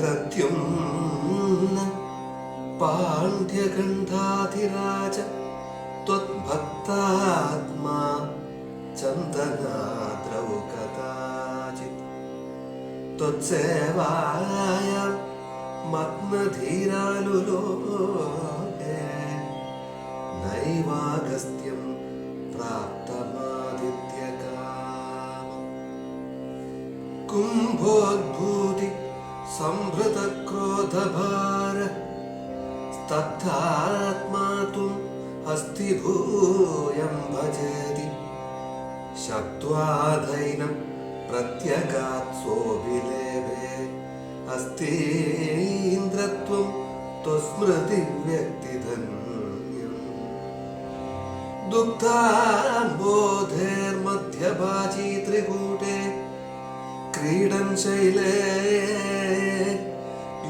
प्रद्युम्न पाण्ड्यगन्धाधिराज त्वद्भक्तात्मा चन्दनाद्रौ कदाचित्। त्वत्सेवाय मग्नधीरालुलोके नैवागस्त्यं प्राप्तमादित्यका कुम्भो संहृतक्रोधभार स्तब्धात्मा तुम् हस्तिभूयं भजति शब्द्वाधैनं प्रत्यगात् सोऽभिलेभे अस्तीन्द्रत्वं त्वस्मृतिव्यक्तिधन्यम् दुग्धाम्बोधेर्मध्यभाजी त्रिकूटे क्रीडन् शैले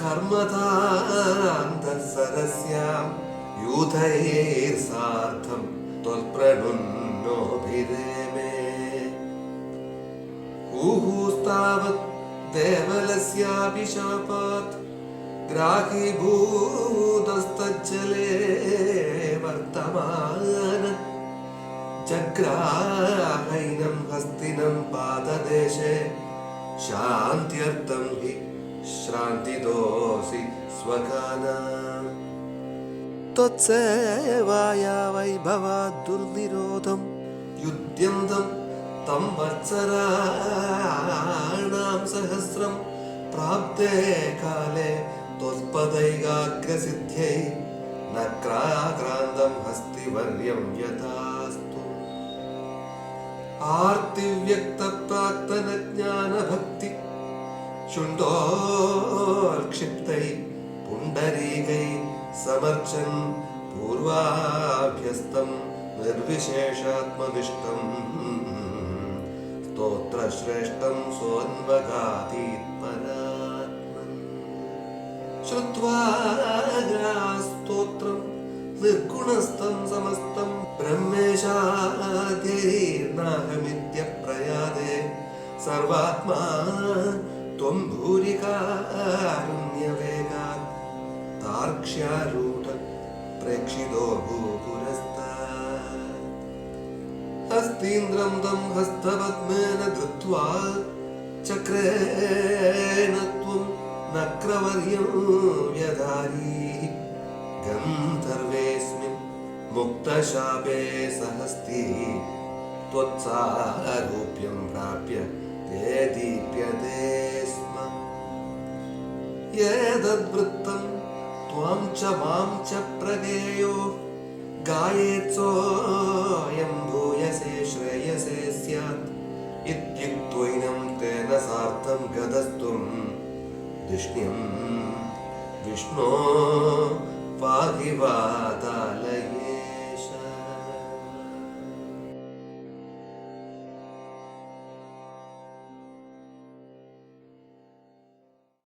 കർമ്മതാന്തസരസ്യാം യൂഥയേർ സാർത്ഥം ത്വൽപ്രണുന്നോഭിരേമേ ഹൂഹൂസ്താവത് ദേവലസ്യാഭിശാപാത്. ഗ്രാഹീഭൂതസ്തജ്ജലേ വർത്തമാന. ചക്രാഹൈനം ഹസ്തിനം പാദദേശേ. ശാന്ത്യർത്ഥം ഹി यूथैर्सार्धं त्वत्प्रणुन्नोभिरेमे हुहुस्तावत् देवलस्यापि शापात् ग्राहीभूतस्तज्जले वर्तमान जग्राहैनं हस्तिनं पाददेशे शान्त्यर्थं हि श्रान्तिदोऽसि स्वकानाम् त्वत्सेवाया वैभवात् दुर्निरोधं युध्यन्तं तं वत्सराणां सहस्रं प्राप्ते काले त्वत्पदैगाग्रसिद्ध्यै न क्राक्रान्तं हस्तिवर्यं यथास्तु आर्तिव्यक्तप्राक्तनज्ञानभक्ति ചുണ്ടോർ ക്ഷിപ്തൈ പുണ്ടരീകൈ സമർച്ചൻ പൂർവാഭ്യസ്തം നിർവിശേഷാത്മവിഷ്ടം സ്തോത്രശ്രേഷ്ഠം സോന്മകാതീത്മനാത്മൻ ശ്രുത്വാ സ്തോത്രം നിർഗുണസ്ഥം സമസ്തം ബ്രഹ്മേശാധരീർണാഹമിത്യ പ്രയാതെ സർവാത്മാ त्वं भूरिकारुण्यवेगात् तार्क्ष्यारूढ प्रेक्षितो भूपुरस्तात्। हस्तीन्द्रं तं हस्तपद्मेन धृत्वा चक्रेण त्वं नक्रवर्यं व्यधारी। गन्धर्वेऽस्मिन् मुक्तशापे सहस्ति त्वत्सारूप्यं प्राप्य ते दीप्यते एतद्वृत्तं त्वां च मां च प्रगेयो गायेत्सोऽयं भूयसे श्रेयसे स्यात्। इत्युक्त्वैनं तेन सार्धं गतस्त्वं। धिष्ण्यं विष्णो पाहि वातालये